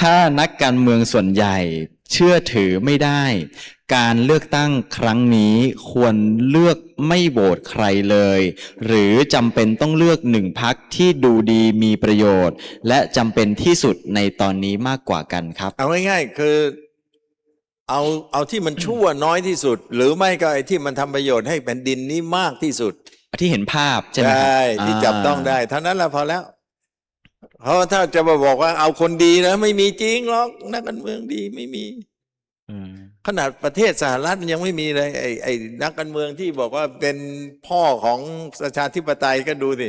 ถ้านักการเมืองส่วนใหญ่เชื่อถือไม่ได้ การเลือกตั้งครั้งนี้ควรเลือกไม่โหวตใครเลย หรือจำเป็นต้องเลือกหนึ่งพักที่ดูดีมีประโยชน์ และจำเป็นที่สุดในตอนนี้มากกว่ากันครับ เอาง่ายๆคือเอาเอาที่มันชั่วน้อยที่สุด หรือไม่ก็ไอ้ที่มันทำประโยชน์ให้แผ่นดินนี้มากที่สุด ที่เห็นภาพใช่ไหมครับที่จับต้องได้เท่านั้นแหละพอแล้ว เพราะถ้าจะมาบอกว่าเอาคนดีนะไม่มีจริงหรอกนักการเมืองดีไม่มีอืมขนาดประเทศสหรัฐมันยังไม่มีเลยไอ้ไอ้นักการเมืองที่บอกว่าเป็นพ่อของประชาธิปไตยก็ดูสิ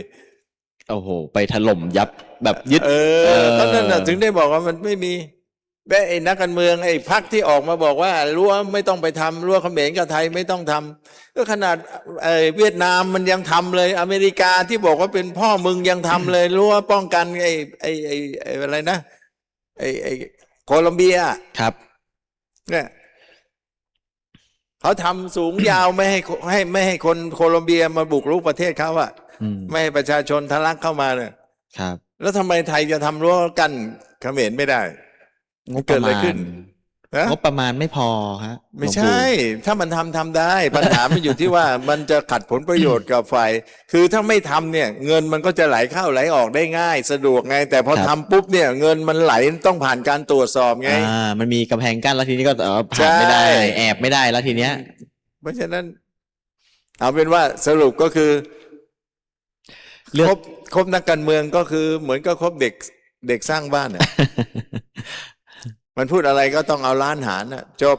โอ้โห ไปถล่มยับแบบยึด เอเอออก็นั่นน่ะถึงได้บอกว่ามันไม่มี แม้ไอ้นักการเมืองไอ้พักที่ออกมาบอกว่ารั้วไม่ต้องไปทำรั้วเขมรกับไทยไม่ต้องทำก็ขนาดไอ้เวียดนามมันยังทำเลย อเมริกาที่บอกว่าเป็นพ่อมึงยังทำเลยรั้วป้องกันไอ้ไอ้ไอ้ไอ้อะไรนะไอ้ไอ้โคลอมเบียครับเนี่ยเขาทำสูงยาวไม่ให้ให้ไม่ให้คนโคลอมเบียมาบุกรุกประเทศเขาอะอืมไม่ให้ประชาชนทะลักเข้ามาเนี่ยครับ แล้วทำไมไทยจะทำรั้วกันเขมรไม่ได้ งบปเกิดระอะไรมาขึ้ณนฮะงบประมาณไม่พอฮะไม่หลวงใช่ปู่ถ้ามันทำทำได้ ปัญหามันอยู่ที่ว่ามันจะขัดผลประโยชน์กับฝ่ายคือถ้าไม่ทำเนี่ย เงินมันก็จะไหลเข้าไหลออกได้ง่าย สะดวกไง แต่พอทำปุ๊บเนี่ย เงินมันไหลต้องผ่านการตรวจสอบไง อ่า มันมีกำแพงกั้นแล้วทีนี้ก็เออผ่านไม่ได้ ใช่ แอบไม่ได้แล้วทีเนี้ย เพราะฉะนั้น เอาเป็นว่าสรุปก็คือเลือกคบคบนักการเมืองก็คือเหมือนก็คบเด็กเด็กสร้างบ้านน่ะ มันพูดอะไรก็ต้องเอาล้านหารน่ะจบ